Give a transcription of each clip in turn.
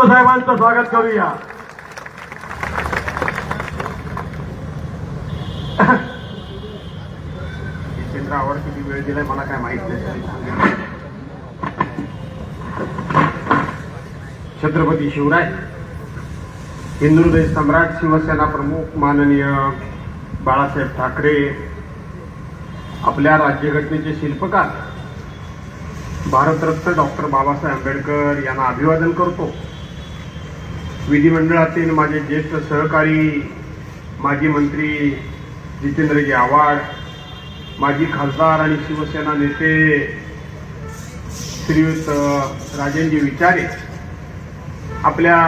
साहेबांचं स्वागत करूया. आवड किती वेळ दिलाय मला काय माहीत नाही. छत्रपती शिवराय हिंदू सम्राट शिवसेना प्रमुख माननीय बाळासाहेब ठाकरे आपल्या राज्यघटनेचे शिल्पकार भारतरत्न डॉक्टर बाबासाहेब आंबेडकर यांना अभिवादन करतो. विधिमंडळातील माझे ज्येष्ठ सहकारी माजी मंत्री जितेंद्रजी आव्हाड माजी खासदार आणि शिवसेना नेते श्रीयुत राजेंजी विचारे आपल्या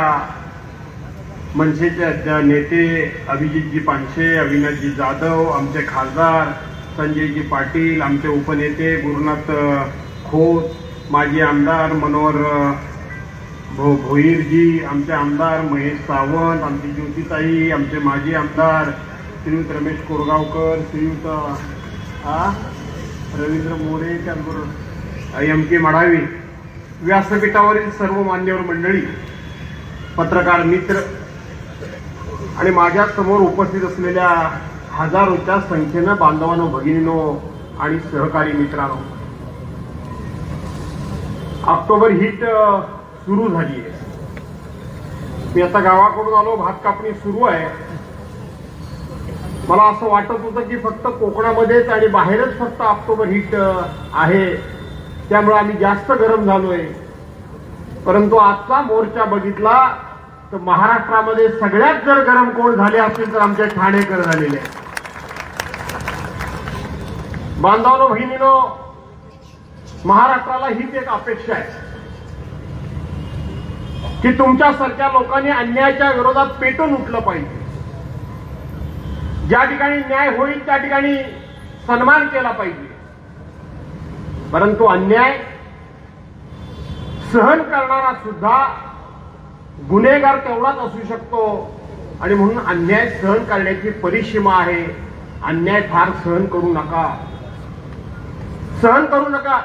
मनसेचे अध्या नेते अभिजितजी पानशे अविनाशजी जाधव आमचे खासदार संजयजी पाटील आमचे उपनेते गुरुनाथ खोत माजी आमदार मनोहर भो भोईरजी आमचे आमदार महेश सावंत आमची ज्योतिताई आमचे माजी आमदार श्रीयुत रमेश कोरगावकर श्रीयुत रवींद्र मोरे त्याचबरोबर एम के मडावी. व्यासपीठावरील सर्व मान्यवर मंडळी पत्रकार मित्र आणि माझ्यासमोर उपस्थित असलेल्या हजारोच्या संख्येनं बांधवांनो भगिनीनो आणि सहकारी मित्रांनो. ऑक्टोबर हिट सुरू झाली आहे. मी आता गावाकडून आलो भात कापणी सुरू आहे. मला असं वाटत होतं की फक्त कोकणामध्येच आणि बाहेरच फक्त ऑक्टोबर हिट आहे. त्यामुळे आम्ही जास्त गरम झालोय. परंतु आजचा मोर्चा बघितला तर महाराष्ट्रामध्ये सगळ्यात जर गरम कोण झाले असतील तर आमचे ठाणेकर झालेले आहेत. बांधवानो बहिणीनो महाराष्ट्राला हीच एक अपेक्षा आहे. की तुमच्यासारख्या लोकांनी अन्यायाच्या विरोधात पेटून उठलं पाहिजे. ज्या ठिकाणी न्याय होईल त्या ठिकाणी सन्मान केला पाहिजे. परंतु अन्याय सहन करणारा सुद्धा गुन्हेगार तेवढाच असू शकतो. आणि म्हणून अन्याय सहन करण्याची परिसीमा आहे. अन्याय फार सहन करू नका. सहन करू नका.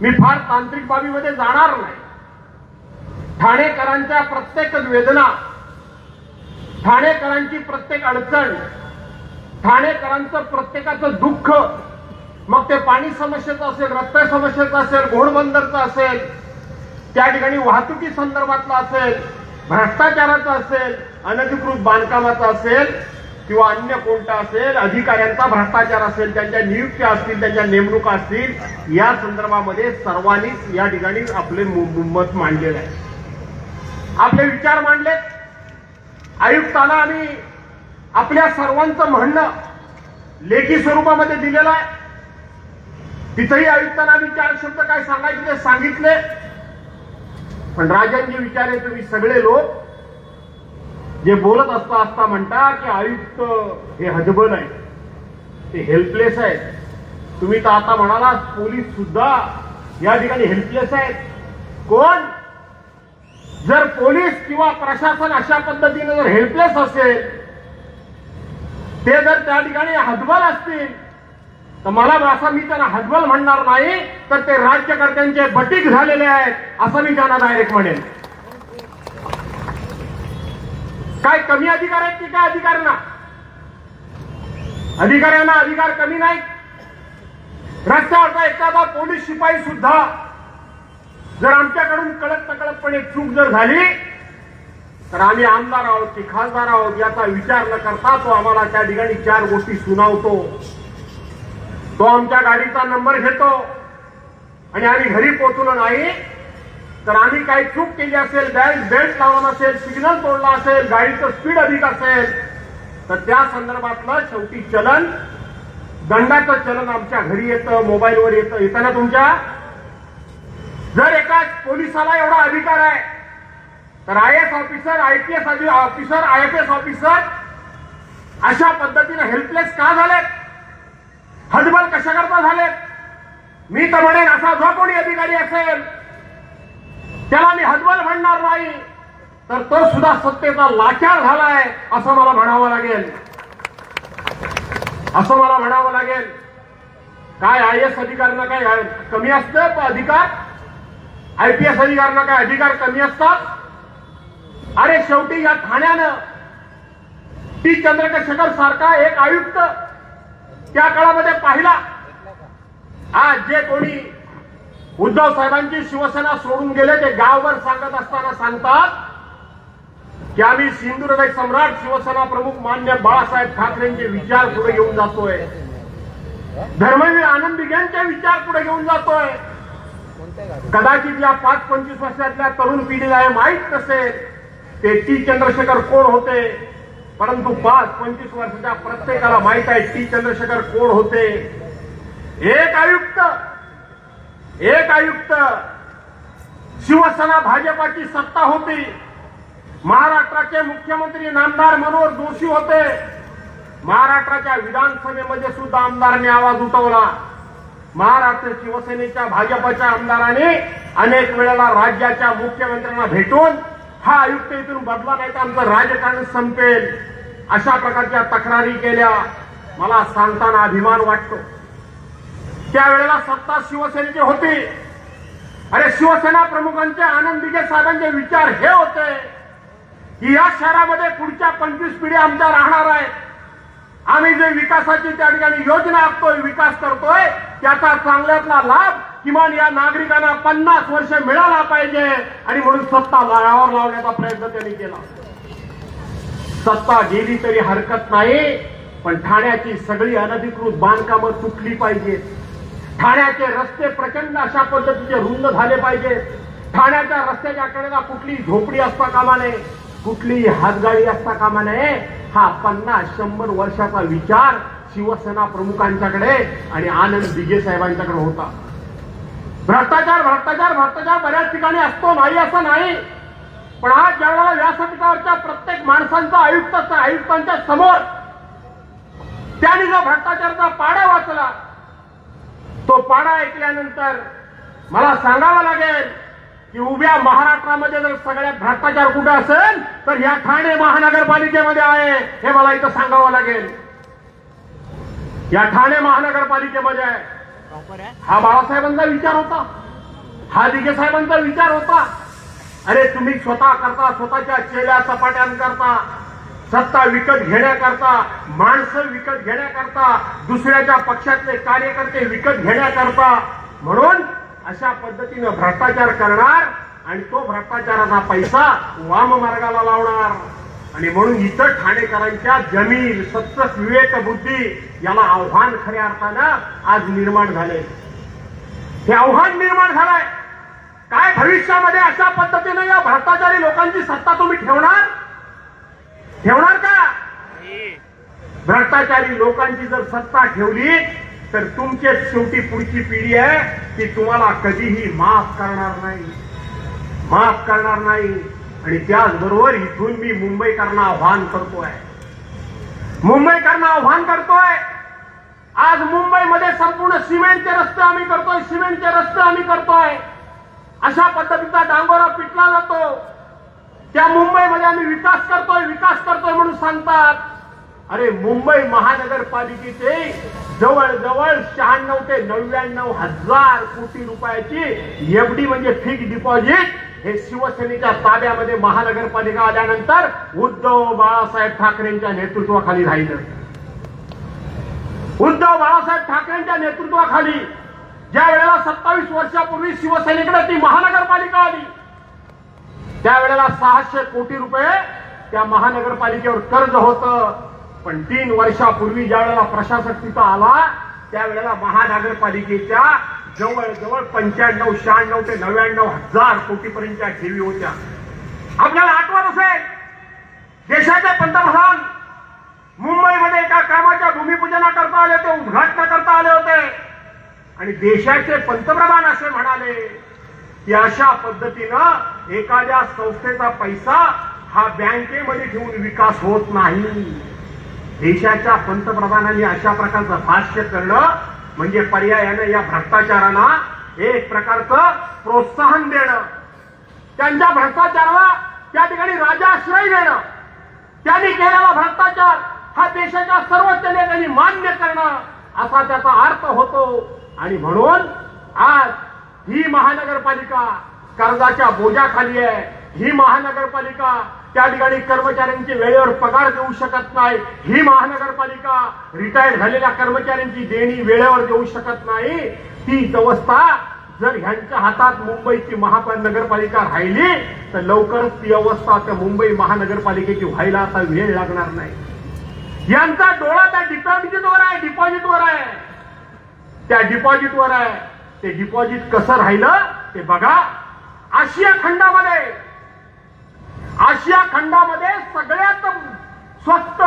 मी फार तांत्रिक बाबीमध्ये जाणार नाही. ठाणेकरांच्या प्रत्येक वेदना ठाणेकरांची प्रत्येक अडचण ठाणेकरांचं प्रत्येकाचं दुःख मग ते पाणी समस्येचं असेल रस्ते समस्येचं असेल घोडबंदरचं असेल त्या ठिकाणी वाहतुकी संदर्भातलं असेल भ्रष्टाचाराचं असेल अनधिकृत बांधकामाचं असेल किंवा अन्य कोणता असेल अधिकाऱ्यांचा भ्रष्टाचार असेल त्यांच्या नियुक्त्या असतील त्यांच्या नेमणुका असतील या संदर्भामध्ये सर्वांनीच या ठिकाणी आपले मत मांडलेलं आहे. आपले विचार मांडलेत आयुक्ताला आम्ही आपल्या सर्वांचं म्हणणं लेखी स्वरूपामध्ये दिलेलं आहे. तिथंही आयुक्तांना आम्ही चार शब्द काय सांगायचे ते सांगितले. पण राजनजी विचारे तुम्ही सगळे लोक जे बोलत असता असता म्हणता की आयुक्त हे हजबल आहे ते हेल्पलेस आहेत. तुम्ही तर आता म्हणाला पोलीस सुद्धा या ठिकाणी हेल्पलेस आहेत. कोण? जर पोलीस किंवा प्रशासन अशा पद्धतीने जर हेल्पलेस असेल ते जर त्या ठिकाणी हतबल असतील तर मला असं मी त्यांना हतबल म्हणणार नाही तर ते राज्यकर्त्यांचे बटीक झालेले आहेत असं मी त्यांना डायरेक्ट म्हणेन. काय कमी अधिकार आहेत की काय अधिकार ना अधिकाऱ्यांना अधिकार कमी नाही रस्त्यावरचा एखादा पोलीस शिपाई सुद्धा जर आमच्याकडून कळत नकळतपणे चूक जर झाली तर आम्ही आमदार आहोत की खासदार आहोत याचा विचार न करता तो आम्हाला त्या ठिकाणी चार गोष्टी सुनावतो. तो आमच्या गाडीचा नंबर घेतो आणि आम्ही घरी पोहोचलो नाही तर आम्ही काही चूक केली असेल बॅल्ट बेल्ट लावला असेल सिग्नल तोडला असेल गाडीचं स्पीड अधिक असेल तर त्या संदर्भातलं शेवटी चलन दंडाचं चलन आमच्या घरी येतं मोबाईलवर येतं. येतं ना तुमच्या जर एकाच पोलिसाला एवढा अधिकार आहे तर I S officer I P S officer I F S officer अशा पद्धतीने हेल्पलेस का झालेत? हजबल कशा करता झालेत? मी तर म्हणेन असा जो कोणी अधिकारी असेल त्याला मी हजबल म्हणणार नाही तर तो सुद्धा सत्तेचा लाचार झालाय असं मला म्हणावं लागेल. असं मला म्हणावं लागेल. काय आय एस अधिकाऱ्यांना काय कमी असतं अधिकार? आयपीएस अधिकाऱ्यांना काय अधिकार कमी असतात? अरे शेवटी या ठाण्यानं टी चंद्रशेखर सारखा एक आयुक्त त्या काळामध्ये पाहिला. आज जे कोणी उद्धव साहेबांची शिवसेना सोडून गेले ते गावभर सांगत असताना सांगतात की आम्ही सिंधुदुर्ग सम्राट शिवसेना प्रमुख मान्य बाळासाहेब ठाकरेंचे विचार पुढे घेऊन जातोय. धर्मवीर आनंद यांचे विचार पुढे घेऊन जातोय. कदाचित या पाच पंचवीस वर्षातल्या तरुण पिढीला हे माहीत नसेल ते टी चंद्रशेखर कोण होते. परंतु पाच पंचवीस वर्षाच्या प्रत्येकाला माहीत आहे टी चंद्रशेखर कोण होते. एक आयुक्त एक आयुक्त. शिवसेना भाजपाची सत्ता होती. महाराष्ट्राचे मुख्यमंत्री नामदार मनोहर जोशी होते. महाराष्ट्राच्या विधानसभेमध्ये सुद्धा आमदारांनी आवाज उठवला. महाराष्ट्र शिवसेनेच्या भाजपच्या आमदाराने अनेक वेळेला राज्याच्या मुख्यमंत्र्यांना भेटून हा आयुक्त इथून बदला नाही तर आमचं राजकारण संपेल अशा प्रकारच्या तक्रारी केल्या. मला सांगताना अभिमान वाटतो. त्यावेळेला सत्ता शिवसेनेची होती. अरे शिवसेना प्रमुखांचे आनंद दिगे साहेबांचे विचार हे होते की या शहरामध्ये पुढच्या पंचवीस पिढ्या आमच्या राहणार आहेत. आम्ही जे विकासाची त्या ठिकाणी योजना आखतोय विकास करतोय त्याचा चांगल्यातला लाभ किमान या नागरिकांना पन्नास वर्ष मिळाला पाहिजे. आणि म्हणून सत्ता लागावर लावण्याचा प्रयत्न त्यांनी केला. सत्ता गेली तरी हरकत नाही पण ठाण्याची सगळी अनधिकृत बांधकामं तुटली पाहिजेत. ठाण्याचे रस्ते प्रचंड अशा पद्धतीचे रुंद झाले पाहिजे ठाण्याच्या रस्त्याच्या कडेला कुठली झोपडी असता कामा नये. कुठलीही हातगाडी असता कामा नये. हा पन्नास शंभर वर्षाचा विचार शिवसेना प्रमुखांच्याकडे आणि आनंद दिघे साहेबांच्याकडे होता. भ्रष्टाचार भ्रष्टाचार भ्रष्टाचार बऱ्याच ठिकाणी असतो नाही असं नाही. पण आज ज्यावेळेला व्यासपीठावरच्या प्रत्येक माणसांचा आयुक्त आयुक्तांच्या समोर त्याने जो भ्रष्टाचाराचा पाडा वाचला तो पाडा ऐकल्यानंतर मला सांगावं लागेल की उभ्या महाराष्ट्रामध्ये जर सगळ्यात भ्रष्टाचार कुठे असेल तर ह्या ठाणे महानगरपालिकेमध्ये आहे हे मला इथं सांगावं लागेल. या ठाणे महानगरपालिकेमध्ये आहे. हा बाळासाहेबांचा विचार होता. हा दिघे साहेबांचा विचार होता. अरे तुम्ही स्वतः करता स्वतःच्या चेल्या सपाट्यांकरता सत्ता विकत घेण्याकरता माणसं विकत घेण्याकरता दुसऱ्याच्या पक्षातले कार्यकर्ते विकत घेण्याकरता म्हणून अशा पद्धतीनं भ्रष्टाचार करणार आणि तो भ्रष्टाचाराचा पैसा वाम मार्गाला लावणार. आणि म्हणून इतर ठाणेकरांच्या जमीन सत्तस विवेक बुद्धी याला आव्हान खऱ्या अर्थानं आज निर्माण झाले हे आव्हान निर्माण झालंय. काय भविष्यामध्ये अशा पद्धतीनं या भ्रष्टाचारी लोकांची सत्ता तुम्ही ठेवणार? ठेवणार का? भ्रष्टाचारी लोकांची जर सत्ता ठेवली तर तुमचे शेवटी पुढची पिढी आहे ती तुम्हाला कधीही माफ करणार नाही. माफ करणार नाही. आणि त्याचबरोबर इथून मी मुंबईकरांना आव्हान करतोय. मुंबईकरांना आव्हान करतोय. आज मुंबईमध्ये संपूर्ण सिमेंटचे रस्ते आम्ही करतोय सिमेंटचे रस्ते आम्ही करतोय. अशा पद्धतीचा डांगोरा पिटला जातो. त्या मुंबईमध्ये आम्ही विकास करतोय विकास करतोय म्हणून सांगतात. अरे मुंबई महानगरपालिकेचे जवळजवळ शहाण्णव ते नव्याण्णव हजार कोटी रुपयाची एफडी म्हणजे फिक्स डिपॉझिट हे शिवसेनेच्या ताब्यामध्ये महानगरपालिका आल्यानंतर उद्धव बाळासाहेब ठाकरेंच्या नेतृत्वाखाली राहिलं. उद्धव बाळासाहेब ठाकरेंच्या नेतृत्वाखाली ज्या वेळेला सत्तावीस वर्षापूर्वी शिवसेनेकडे ती महानगरपालिका आली त्यावेळेला सहाशे कोटी रुपये त्या महानगरपालिकेवर कर्ज होतं. पण तीन वर्षापूर्वी ज्या वेळेला प्रशासक तिथं आला त्यावेळेला महानगरपालिकेच्या जवळ जवळ पंच्याण्णव शहाण्णव ते नव्याण्णव हजार कोटीपर्यंतच्या ठेवी होत्या. आपल्याला आठवत असेल देशाचे पंतप्रधान मुंबईमध्ये एका कामाच्या भूमिपूजनाकरता आले होते उद्घाटना करता आले होते. आणि देशाचे पंतप्रधान असे म्हणाले की अशा पद्धतीनं एखाद्या संस्थेचा पैसा हा बँकेमध्ये ठेवून विकास होत नाही. देशाच्या पंतप्रधानांनी अशा प्रकारचं भाष्य करणं म्हणजे पर्यायानं या भ्रष्टाचारांना एक प्रकारचं प्रोत्साहन देणं. त्यांच्या भ्रष्टाचाराला त्या ठिकाणी राजाश्रय देणं. त्यांनी केलेला भ्रष्टाचार हा देशाच्या सर्वोच्च नेत्यांनी मान्य करणं असा त्याचा अर्थ होतो. आणि म्हणून आज ही महानगरपालिका कर्जाच्या बोजाखाली आहे. ही महानगरपालिका त्या ठिकाणी कर्मचाऱ्यांचे वेळेवर पगार देऊ शकत नाही. ही महानगरपालिका रिटायर झालेल्या कर्मचाऱ्यांची देणी वेळेवर देऊ शकत नाही. ती अवस्था जर ह्यांच्या हातात मुंबईची महानगरपालिका राहिली तर लवकरच ती अवस्था त्या मुंबई महानगरपालिकेची व्हायला आता वेळ लागणार नाही. यांचा डोळा त्या डिपॉझिटवर आहे डिपॉझिटवर आहे. त्या डिपॉझिटवर आहे. ते डिपॉझिट कसं राहिलं ते बघा. आशिया खंडामध्ये आशिया खंडामध्ये सगळ्यात स्वस्त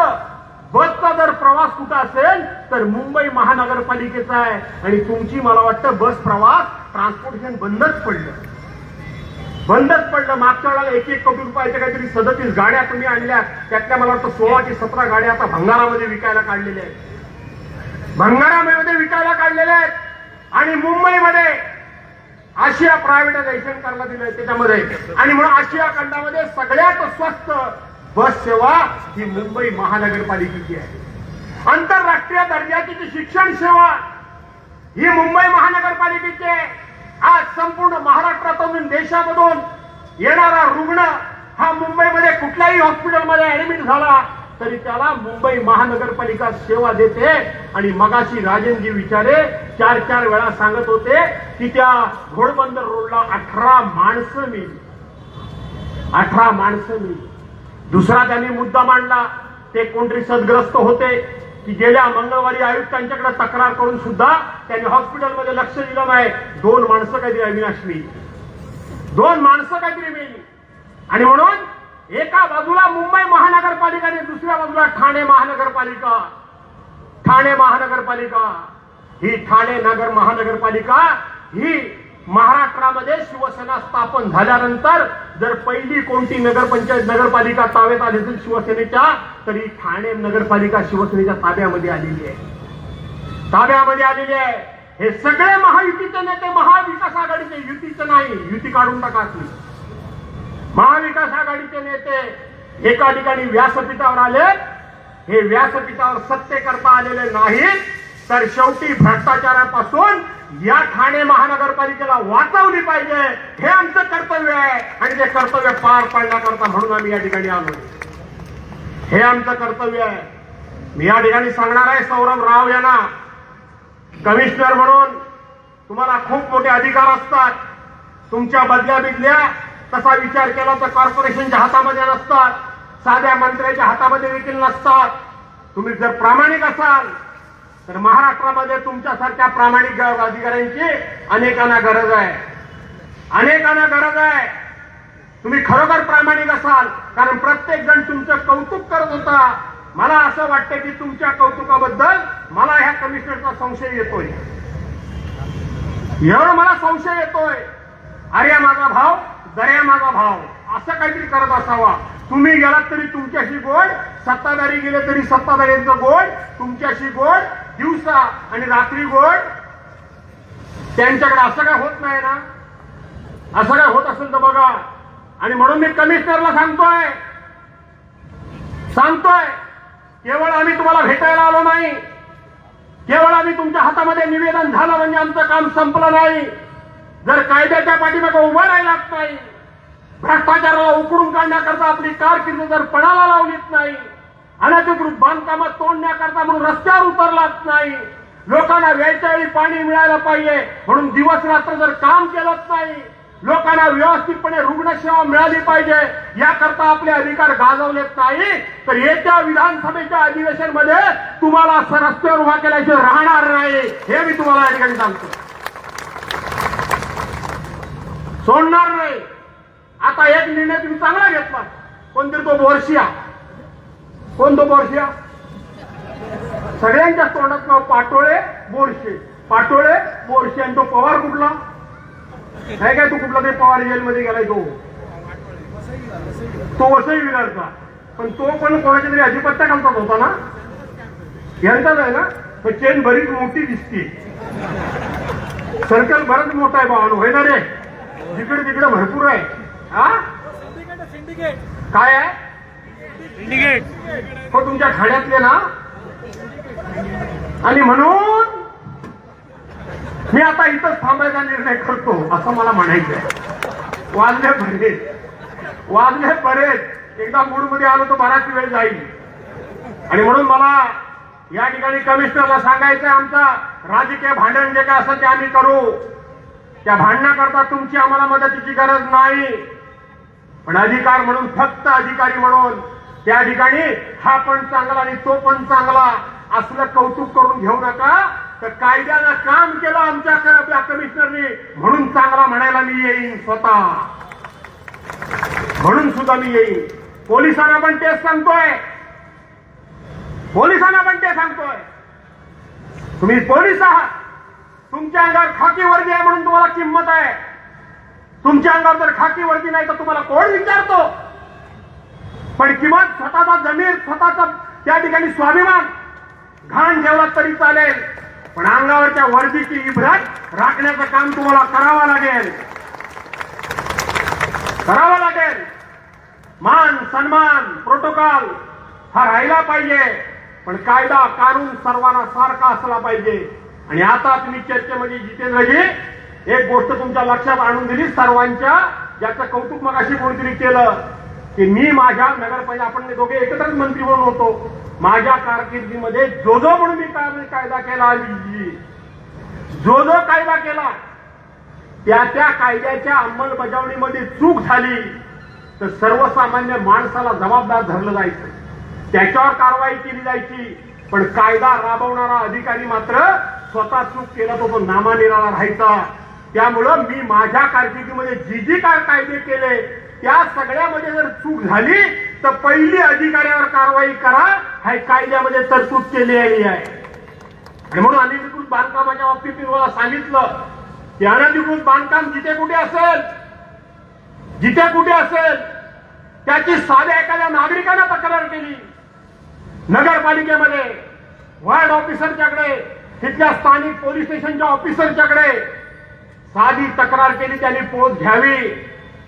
बसचा जर प्रवास कुठं असेल तर मुंबई महानगरपालिकेचा आहे. आणि तुमची मला वाटतं बस प्रवास ट्रान्सपोर्टेशन बंदच पडलं. बंदच पडलं. मागच्या वेळेला एक एक कोटी रुपयाच्या काहीतरी सदतीस गाड्या तुम्ही आणल्या. त्यातल्या मला वाटतं सोळा ते सतरा गाड्या आता भंगारामध्ये विकायला काढलेल्या आहेत. भंगारामध्ये विकायला काढलेल्या आहेत. आणि मुंबईमध्ये आशिया प्रायव्हेटायझेशन करायला दिलं त्याच्यामध्ये. आणि म्हणून आशिया खंडामध्ये सगळ्यात स्वस्त बस सेवा ही मुंबई महानगरपालिकेची आहे. आंतरराष्ट्रीय दर्जाची जी शिक्षण सेवा ही मुंबई महानगरपालिकेची आहे. आज संपूर्ण महाराष्ट्रातून देशामधून येणारा रुग्ण हा मुंबईमध्ये कुठल्याही हॉस्पिटलमध्ये ऍडमिट झाला तरी त्याला मुंबई महानगरपालिका सेवा देते. आणि मगाशी राजेंजी विचारे चार चार वेळा सांगत होते की त्या घोडबंदर रोडला अठरा माणसं मिळली. अठरा माणसं मिळली. दुसरा त्यांनी मुद्दा मांडला. ते कोणतरी सदग्रस्त होते की गेल्या मंगळवारी आयुक्तांच्याकडे तक्रार करून सुद्धा त्यांनी हॉस्पिटलमध्ये लक्ष दिलं नाही. दोन माणसं काहीतरी अविनाश मिळली. दोन माणसं काहीतरी मिळली. आणि म्हणून एका बाजूला मुंबई महानगरपालिका आणि दुसऱ्या बाजूला ठाणे महानगरपालिका. ठाणे महानगरपालिका. ही ठाणे नगर महानगरपालिका ही महाराष्ट्रामध्ये शिवसेना स्थापन झाल्यानंतर जर पहिली कोणती नगरपंचायत नगरपालिका ताब्यात आली असेल शिवसेनेच्या तरी ठाणे नगरपालिका शिवसेनेच्या ताब्यामध्ये आलेली आहे. ताब्यामध्ये आलेली आहे. हे सगळे महायुतीचे नेते महाविकास आघाडीचे युतीचे नाही युती काढून टाका महाविकास आघाडीचे नेते एका ठिकाणी व्यासपीठावर आले. हे व्यासपीठावर सत्य करता आलेले नाहीत. तर शेवटी भ्रष्टाचारापासून या ठाणे महानगरपालिकेला वाचवली पाहिजे. हे आमचं कर्तव्य आहे. आणि ते कर्तव्य पार पाडण्याकरता म्हणून आम्ही या ठिकाणी आलो हे आमचं कर्तव्य आहे. मी या ठिकाणी सांगणार आहे सौरभ राव यांना. कमिशनर म्हणून तुम्हाला खूप मोठे अधिकार असतात. तुमच्या बदल्या बिदल्या तसा विचार केला तर कॉर्पोरेशनच्या हातामध्ये नसतात. साध्या मंत्र्याच्या हातामध्ये देखील नसतात. तुम्ही जर प्रामाणिक असाल तर महाराष्ट्रामध्ये तुमच्यासारख्या प्रामाणिक अधिकाऱ्यांची अनेकांना गरज आहे. अनेकांना गरज आहे. तुम्ही खरोखर प्रामाणिक असाल कारण प्रत्येक जण तुमचं कौतुक करत होता. मला असं वाटतं की तुमच्या कौतुकाबद्दल मला ह्या कमिशनरचा संशय येतोय. एवढं मला संशय येतोय. अरे माझा भाव दर्या माझा भाव असं काहीतरी करत असावा. तुम्ही गेलात तरी तुमच्याशी गोड सत्ताधारी गेले तरी सत्ताधाऱ्यांचं गोड तुमच्याशी गोड दिवसा आणि रात्री गोड त्यांच्याकडे असं काय होत नाही ना? असं काय होत असेल तर बघा. आणि म्हणून मी कमिशनरला सांगतोय. सांगतोय केवळ आम्ही तुम्हाला भेटायला आलो नाही. केवळ आम्ही तुमच्या हातामध्ये निवेदन झालं म्हणजे आमचं काम संपलं नाही. जर कायद्याच्या पाठीमागे उभं राहिलाच नाही भ्रष्टाचाराला उकडून काढण्याकरता आपली कारकिर्द जर पणाला लावलीच नाही अनधिकृत बांधकामात तोडण्याकरता म्हणून रस्त्यावर उतरलाच नाही. लोकांना वेळच्या वेळी पाणी मिळायला पाहिजे म्हणून दिवस रात्र जर काम केलंच नाही. लोकांना व्यवस्थितपणे रुग्णसेवा मिळाली पाहिजे. याकरता आपले अधिकार गाजवलेच नाही. तर येत्या विधानसभेच्या अधिवेशनमध्ये तुम्हाला असं रस्त्यावर उभा केल्याचे राहणार नाही. हे मी तुम्हाला या ठिकाणी सांगतो. सोडणार नाही. आता एक निर्णय तुम्ही चांगला घेतला. कोणतरी तो बोरशिया. कोण तो बोरशिया सगळ्यांच्या तोंडात नाव पाटोळे बोरशे. पाटोळे बोरशे. आणि तो पवार कुठला? नाही काय तू कुठला तरी पवार जेलमध्ये गेलाय तो. तो वसई विरारचा. पण तो पण कोणाच्या तरी अधिपत्या खालचाच होता ना? यांचाच आहे ना? तो चेन बरीच मोठी दिसते. सर्कल बरंच मोठा आहे भावानो. होय ना रे? जिकडे तिकडे भरपूर आहे. हा? काय आहे? हो तुमच्या ठाण्यातले ना? आणि म्हणून मी आता इथंच थांबायचा निर्णय करतो असं मला म्हणायचं वाजले भरले वाजले बरेच. एकदा मूडमध्ये आलो तो बराच वेळ जाईल. आणि म्हणून मला या ठिकाणी कमिशनरला सांगायचं आमचा राजकीय भांडण जे काय असं ते आम्ही करू. त्या भांडणाकरता तुमची आम्हाला मदतीची गरज नाही. पण अधिकार म्हणून फक्त अधिकारी म्हणून त्या ठिकाणी हा पण चांगला आणि तो पण चांगला असलं कौतुक करून घेऊ नका. तर कायद्यानं काम केलं आमच्या क- कमिशनरनी म्हणून चांगला म्हणायला मी येईन स्वतः. म्हणून सुद्धा मी येईन. पोलिसांना पण तेच सांगतोय. पोलिसांना पण ते सांगतोय. तुम्ही पोलीस आहात. तुमच्या अंगावर खाकी वर्दी आहे म्हणून तुम्हाला किंमत आहे. तुमच्या अंगावर जर खाकी वर्दी नाही तर तुम्हाला कोण विचारतो? पण किमान स्वतःचा जमीर स्वतःचा त्या ठिकाणी स्वाभिमान घाण जेवला तरी चालेल पण अंगावरच्या वर्दीची इब्रत राखण्याचं काम तुम्हाला करावं लागेल. करावं लागेल. मान सन्मान प्रोटोकॉल हा राहिला पाहिजे पण कायदा कानून सर्वांना सारखा असला पाहिजे. आणि आता तुम्ही चर्चेमध्ये जितेंद्रजी एक गोष्ट तुमच्या लक्षात आणून दिली सर्वांच्या ज्याचं कौतुक मगाशी कोणीतरी केलं की मी माझ्या नगरपालिका आपण दोघे एकत्रच मंत्री म्हणून होतो. माझ्या कारकिर्दीमध्ये जो जो म्हणून मी कायदा केला जो जो कायदा केला त्या त्या कायद्याच्या अंमलबजावणीमध्ये चूक झाली तर सर्वसामान्य माणसाला जबाबदार धरलं जायचं. त्याच्यावर कारवाई केली जायची. पण कायदा राबवणारा अधिकारी मात्र स्वतः चूक केला तो तो नामानिराळा राहायचा. त्यामुळं मी माझ्या कारकिर्दीमध्ये जी जी काय कायदे केले त्या सगळ्यामध्ये जर चूक झाली तर पहिली अधिकाऱ्यावर कारवाई करा. हे कायद्यामध्ये तरतूद केलेली आहे. आणि म्हणून अनधिकृत बांधकामाच्या बाबतीत मी तुम्हाला सांगितलं की अनधिकृत बांधकाम जिथे कुठे असेल जिथे कुठे असेल त्याची साध्या एखाद्या नागरिकाने तक्रार केली. नगरपालिकेमध्ये वार्ड ऑफिसरच्याकडे तिथल्या स्थानिक पोलीस स्टेशनच्या ऑफिसरच्याकडे साधी तक्रार केली त्यांनी पोच घ्यावी.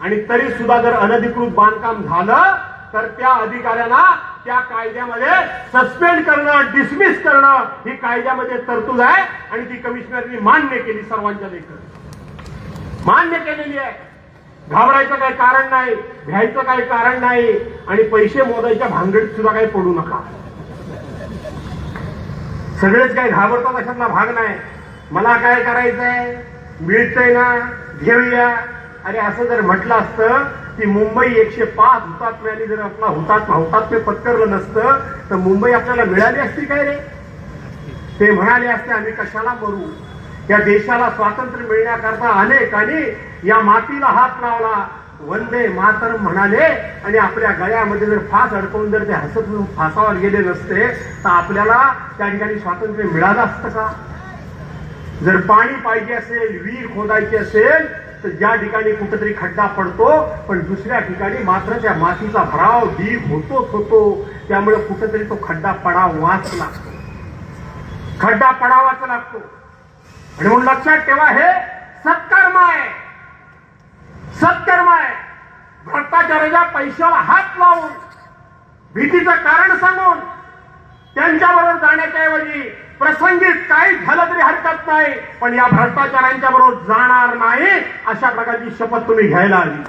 आणि तरी सुद्धा जर अनधिकृत बांधकाम झालं तर त्या अधिकाऱ्यांना त्या कायद्यामध्ये सस्पेंड करणं डिसमिस करणं ही कायद्यामध्ये तरतूद आहे आणि ती कमिशनरनी मान्य केली सर्वांच्या देखील मान्य केलेली आहे. घाबरायचं काही कारण नाही घ्यायचं काही कारण नाही आणि पैसे मोदायच्या भांगडीत सुद्धा काही पडू नका. सगळेच काही घाबरतात अशातला भाग नाही. मला काय करायचंय? मिळतंय ना? घेऊया. अरे असं जर म्हटलं असतं की मुंबई एकशे पाच हुतात्म्याने जर आपला हुतात्मा हुतात्म्य पत्करलं नसतं तर मुंबई आपल्याला मिळाली असती काय रे? ते म्हणाले असते आम्ही कशाला मरू? या देशाला स्वातंत्र्य मिळण्याकरता अनेकांनी या मातीला हात लावला. वंदे मातरम म्हणाले आणि आपल्या गळ्यामध्ये जर फास अडकवून जर ते हसत फासावर गेले नसते तर आपल्याला त्या ठिकाणी स्वातंत्र्य मिळालं असतं का? जर पाणी पाहिजे असेल विहीर खोदायची असेल तर ज्या ठिकाणी कुठेतरी खड्डा पडतो पण दुसऱ्या ठिकाणी मात्र त्या मातीचा भराव दीप होतोच होतो. त्यामुळे कुठेतरी तो खड्डा पडावाच लागतो. खड्डा पडावाच लागतो. आणि म्हणून लक्षात ठेवा हे सत्कर्म आहे. सत्कर्म आहे. भ्रष्टाचाराच्या पैशाला हात लावून भीतीचं कारण सांगून त्यांच्याबरोबर जाण्याच्या ऐवजी प्रसंगी काही झालं तरी हरकत नाही पण या भ्रष्टाचारांच्या बरोबर जाणार नाही अशा प्रकारची शपथ तुम्ही घ्यायला हवी.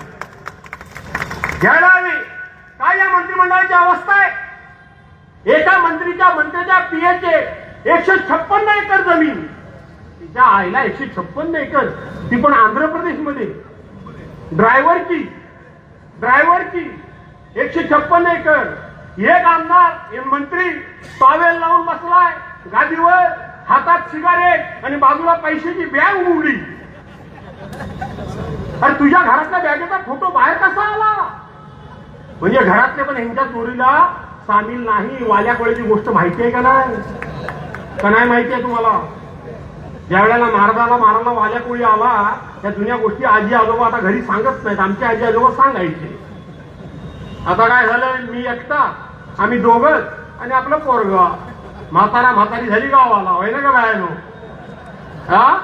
घ्यायला हवी. काय या मंत्रिमंडळाची अवस्था आहे? एका मंत्रीच्या मंत्र्याच्या पीएचे एकशे छप्पन्न एकर जमीन. तिच्या आईला एकशे छप्पन्न एकर. ती पण आंध्र प्रदेशमध्ये. ड्रायव्हरची ड्रायव्हरची एकशे छप्पन्न एकर. एक आमदार एक मंत्री पावेल लावून बसलाय. गादीवर हातात सिगारेट आणि बाजूला पैशाची बॅग उघडली अरे तुझ्या घरातल्या बॅगेचा फोटो बाहेर कसा आला? म्हणजे घरातले पण ह्यांच्या चोरीला सामील नाही वाल्या कोळीची गोष्ट माहिती आहे का नाही? का नाही माहिती आहे तुम्हाला? ज्या वेळेला महाराजाला मारायला वाल्या कोळी आला त्या जुन्या गोष्टी आजी आजोबा आता घरी सांगत नाहीत आमचे आजी आजोबा सांगायचे. आता काय झालं? मी एकटा आम्ही दोघच आणि आपलं पोरग. म्हातारा म्हातारी झाली गावाला होय ना का बायानो हा?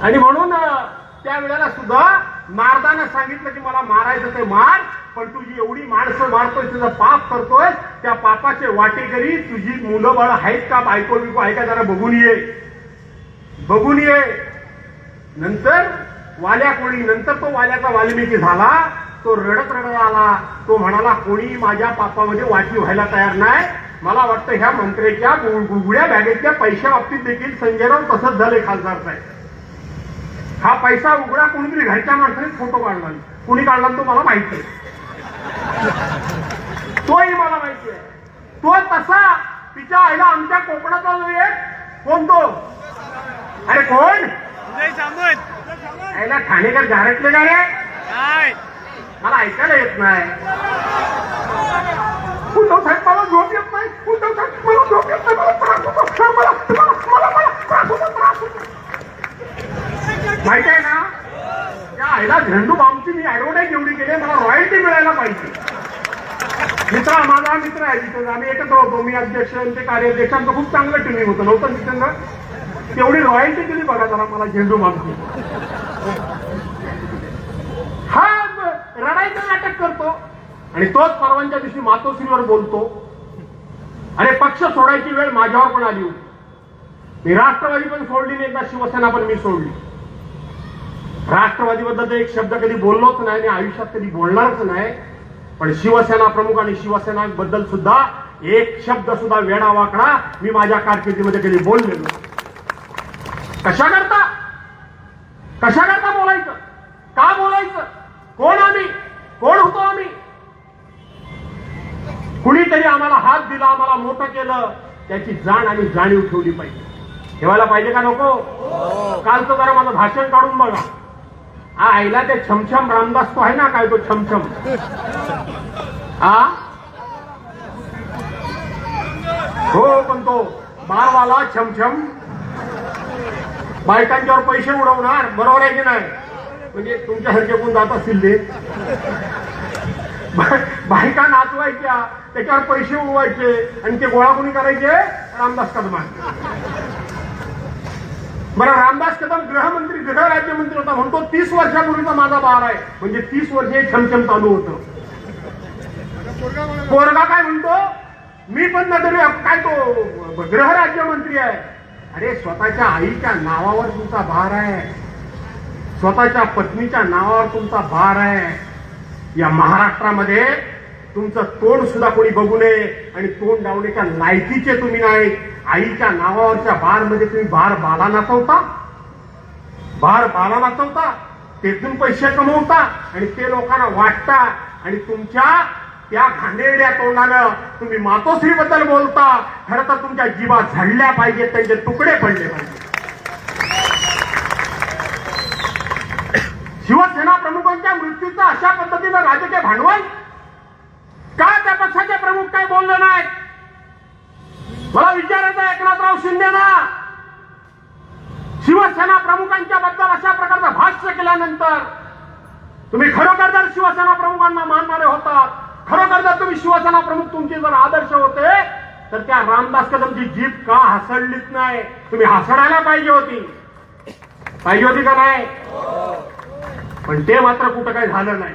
आणि म्हणून त्यावेळेला त्या वेळेला सुद्धा नारदानं सांगितलं की मला मारायचं ते मार पण तुझी एवढी माणसं मारतोय तुझं पाप करतोय त्या पापाचे वाटेकरी तुझी मुलं बाळ आहेत का बायको बिको आहे का जरा बघून ये. बघून ये. नंतर वाल्या कोणी नंतर तो वाल्याचा वाल्मिकी झाला तो रडत रडत आला. तो म्हणाला कोणी माझ्या पापामध्ये वाटी व्हायला तयार नाही. मला वाटतं ह्या मंत्र्याच्या गुगड्या बॅगेतल्या पैशा बाबतीत देखील संजयराव तसंच झालंय खासदार साहेब हा पैसा उघडा कोणीतरी घरच्या माणसाने फोटो काढला. कुणी काढला तो मला माहिती आहे तोही मला माहिती आहे तो तसा तिच्या आईला आमच्या कोकणाचा जो एक कोण तो? अरे कोण? आईला ठाणेकर घरातले का रे? मला ऐकायला येत नाही. उद्धव साहेब मला झोप येत नाही. उद्धव साहेब मला झोप येत नाही. मला त्रास होतो. मला मला त्रास होतो त्रास माहिती आहे ना? त्या आईला झेंडू बामची मी ॲडव्हर्टाईज एवढी केली मला रॉयल्टी मिळायला पाहिजे. मित्र माझा मित्र आहे जिथे आम्ही एकत्र होतो. मी अध्यक्ष आणि ते कार्याध्यक्ष आमचं खूप चांगलं ट्रेनिंग होतं. नव्हतं तिथं तेवढी रॉयल्टी दिली बघा जरा मला झेंडू बामची हा ब- नाटक करतो आणि तोच परवांच्या दिवशी मातोश्रीवर बोलतो. अरे पक्ष सोडायची वेळ माझ्यावर पण आली होती. मी राष्ट्रवादी पण सोडली नाही एकदा शिवसेना पण मी सोडली. राष्ट्रवादीबद्दल एक शब्द कधी बोललोच नाही आणि आयुष्यात कधी बोलणारच नाही. पण शिवसेना प्रमुख आणि शिवसेना बद्दल सुद्धा एक शब्द सुद्धा वेडा वाकडा मी माझ्या कारकिर्दीमध्ये कधी बोललेलो कशा करता कशा करता बोलायचं? का बोलायचं? कोण आम्ही? कोण होतो आम्ही? कुणीतरी आम्हाला हात दिला आम्हाला मोठं केलं त्याची जाण आणि जाणीव ठेवली पाहिजे. ठेवायला पाहिजे का नको? कालचं जरा माझं भाषण काढून बघा. हा आईला ते छमछम रामदास तो आहे ना काय तो छमछम? हा हो पण तो बारवाला छमछम. बायकांच्यावर पैसे उडवणार बरोबर आहे की नाही? म्हणजे तुमच्यासारखे कोण जात असतील ते. बायका नाचवायच्या त्याच्यावर पैसे उगवायचे आणि ते गोळा कोणी करायचे? रामदास कदम बरं रामदास कदम गृहमंत्री गृह राज्यमंत्री होता म्हणतो तीस वर्षापूर्वीचा माझा बार आहे. म्हणजे तीस वर्ष हे छमछम चालू होतं. पोरगा काय म्हणतो? मी पण नदरी काय तो गृह राज्यमंत्री आहे. अरे स्वतःच्या आईच्या नावावर तुमचा भार आहे. स्वतःच्या पत्नीच्या नावावर तुमचा भार आहे. या महाराष्ट्रामध्ये तुमचं तोंड सुद्धा कोणी बघू नये आणि तोंड लावण्याच्या लायकीचे तुम्ही नाही. आईच्या नावावरच्या बारमध्ये तुम्ही भार बाला नाचवता. भार बाला नाचवता. तेथून पैसे कमवता आणि ते लोकांना वाटता आणि तुमच्या त्या खांदेड्या तोंडानं तुम्ही मातोश्रीबद्दल बोलता. खरं तर तुमच्या जीवा झडल्या पाहिजेत त्यांचे तुकडे पडले पाहिजे शिवसेना प्रमुखांच्या मृत्यूचं अशा पद्धतीनं राजकीय भांडवल? का त्या पक्षाचे प्रमुख काय बोलले नाहीत? मला विचारायचं एकनाथराव शिंदेना. शिवसेना प्रमुखांच्या बद्दल अशा प्रकारचं भाष्य केल्यानंतर तुम्ही खरोखर जर शिवसेना प्रमुखांना मानणारे होतात खरोखर जर तुम्ही शिवसेना प्रमुख तुमचे जर आदर्श होते तर त्या रामदास कदमची जीप का हसडलीच नाही? तुम्ही हसडायला पाहिजे होती. पाहिजे होती का नाही? पण ते मात्र कुठं काही झालं नाही.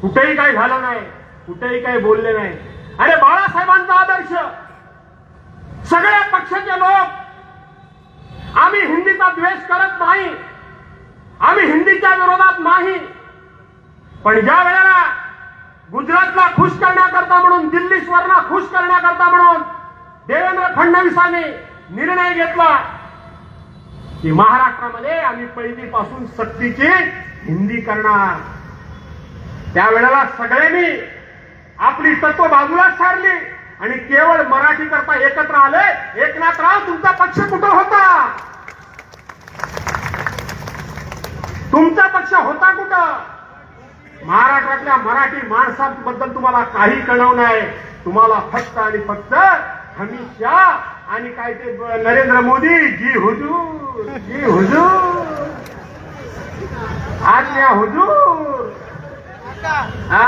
कुठेही काही झालं नाही. कुठेही काही बोलले नाही. अरे बाळासाहेबांचा आदर्श. सगळ्या पक्षाचे लोक. आम्ही हिंदीचा द्वेष करत नाही. आम्ही हिंदीच्या विरोधात नाही. पण ज्या वेळेला गुजरातला खुश करण्याकरता म्हणून दिल्ली स्वरला खुश करण्याकरता म्हणून देवेंद्र फडणवीसांनी निर्णय घेतला की महाराष्ट्रामध्ये आम्ही पहिलीपासून सक्तीची हिंदी करणार. त्यावेळेला सगळ्यांनी आपली तत्व बाजूला सारली आणि केवळ मराठी करता एकत्र आले. एकनाथराव तुमचा पक्ष कुठं होता? तुमचा पक्ष होता कुठं? महाराष्ट्रातल्या मराठी माणसांबद्दल तुम्हाला काही कळव नाही. तुम्हाला फक्त आणि फक्त हमीशा आणि काय ते नरेंद्र मोदी. जी हुजूर जी हुजूर. आज्ञा हुजूर। हा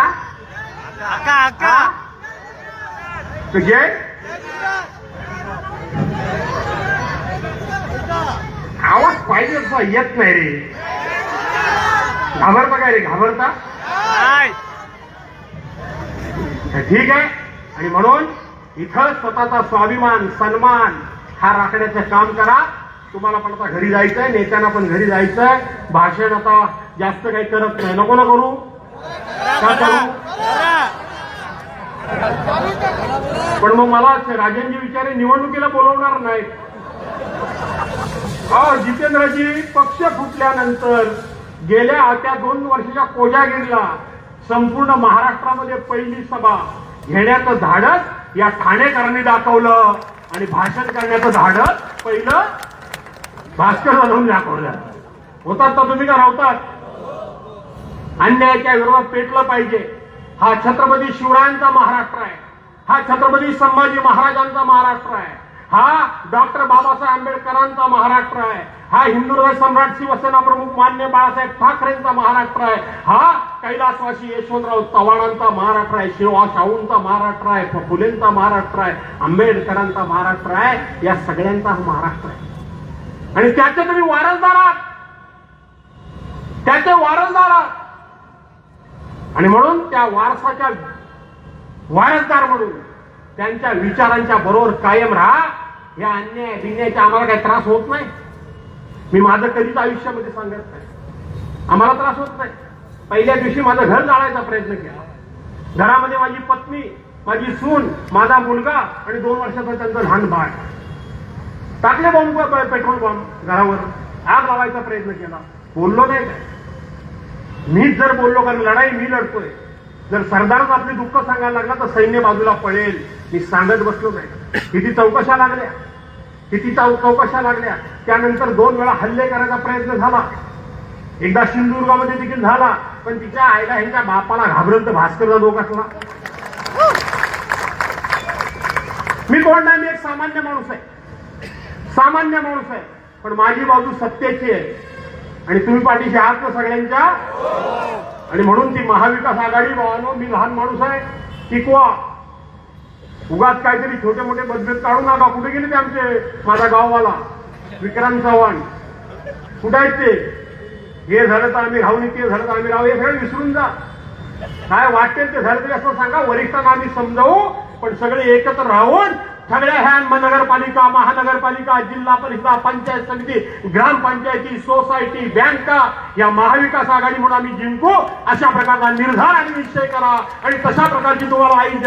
आका आका हा तुझे आवाज पाहिजे तसा येत नाही रे. घाबरता काय रे घाबरता? ठीक आहे. आणि म्हणून इथं स्वतःचा स्वाभिमान सन्मान हा राखण्याचं काम करा. तुम्हाला पण आता घरी जायचंय नेत्यांना पण घरी जायचंय. भाषण आता जास्त काही करत नाही. नको ना करू? का करू? पण मग मला राजेंजी विचारे निवडणुकीला बोलवणार नाही हा जितेंद्रजी पक्ष फुटल्यानंतर गेल्या त्या दोन वर्षाच्या कोजागिरीला संपूर्ण महाराष्ट्रामध्ये पहिली सभा घेण्याचं धाडस या ठाणेकरांनी दाखवलं आणि भाषण करण्याचं धाडस पहिलं भास्कर जाधवून दाखवलं. होतात तर तुम्ही का राहतात अन्यायाच्या विरोधात पेटलं पाहिजे. हा छत्रपती शिवरायांचा महाराष्ट्र आहे. हा छत्रपती संभाजी महाराजांचा महाराष्ट्र आहे. हा डॉक्टर बाबासाहेब आंबेडकरांचा महाराष्ट्र आहे. हा हिंदू सम्राट शिवसेना प्रमुख मान्य बाळासाहेब ठाकरेंचा महाराष्ट्र आहे. हा कैलासवासी यशवंतराव चव्हाणांचा महाराष्ट्र आहे. शिवा शाहूंचा महाराष्ट्र आहे. फुलेंचा महाराष्ट्र आहे. आंबेडकरांचा महाराष्ट्र आहे. या सगळ्यांचा हा महाराष्ट्र आहे. आणि त्याचे तुम्ही वारसदार आहात. त्याचे वारसदार आहात. आणि म्हणून त्या वारसाच्या वारसदार म्हणून त्यांच्या विचारांच्या बरोबर कायम राहा. या अन्याय बिन्याचा आम्हाला काही त्रास होत नाही. मी माझं कधीच आयुष्यामध्ये सांगत नाही. आम्हाला त्रास होत नाही. पहिल्या दिवशी माझं घर जाळायचा प्रयत्न केला. घरामध्ये माझी पत्नी माझी सून माझा मुलगा आणि दोन वर्षाचा त्यांचं लहान बाळ. टाकले बॉम्ब पेट्रोल बॉम्ब घरावर. आग लावायचा प्रयत्न केला. बोललो नाही. काय मीच जर बोललो कारण लढाई मी लढतोय. जर सरदारच आपले दुःख सांगायला लागला तर सैन्य बाजूला पळेल. मी सांगत बसलो नाही. किती चौकशा लागल्या. किती चौकशा लागल्या. त्यानंतर दोन वेळा हल्ले करायचा प्रयत्न झाला. एकदा सिंधुदुर्गामध्ये देखील झाला. पण तिच्या आईला ह्यांच्या बापाला घाबरत भास्कर जाधव असला मी कोण नाही? मी एक सामान्य माणूस आहे. सामान्य माणूस आहे. पण माझी बाजू सत्तेची आहे. आणि तुम्ही पाठीशी आहात ना सगळ्यांच्या? आणि म्हणून ती महाविकास आघाडी भावानो मी लहान माणूस आहे टिकवा. उगाच काहीतरी छोटे मोठे मतभेद काढू नका. कुठे गेले ते आमचे? माझा गाववाला. विक्रांत चव्हाण. कुठे आहेत ते? हे झालं तर आम्ही राहू नये ते झालं तर आम्ही राहू. हे सगळं विसरून जा. काय वाटेल ते झालं तरी असं सांगा. वरिष्ठांना आम्ही समजावू पण सगळे एकत्र राहून सगळ्या ह्या नगरपालिका महानगरपालिका जिल्हा परिषद पंचायत समिती ग्रामपंचायती सोसायटी बँका या महाविकास आघाडी म्हणून आम्ही जिंकू. अशा प्रकारचा निर्धार आणि निश्चय करा. आणि तशा प्रकारची तुम्हाला आई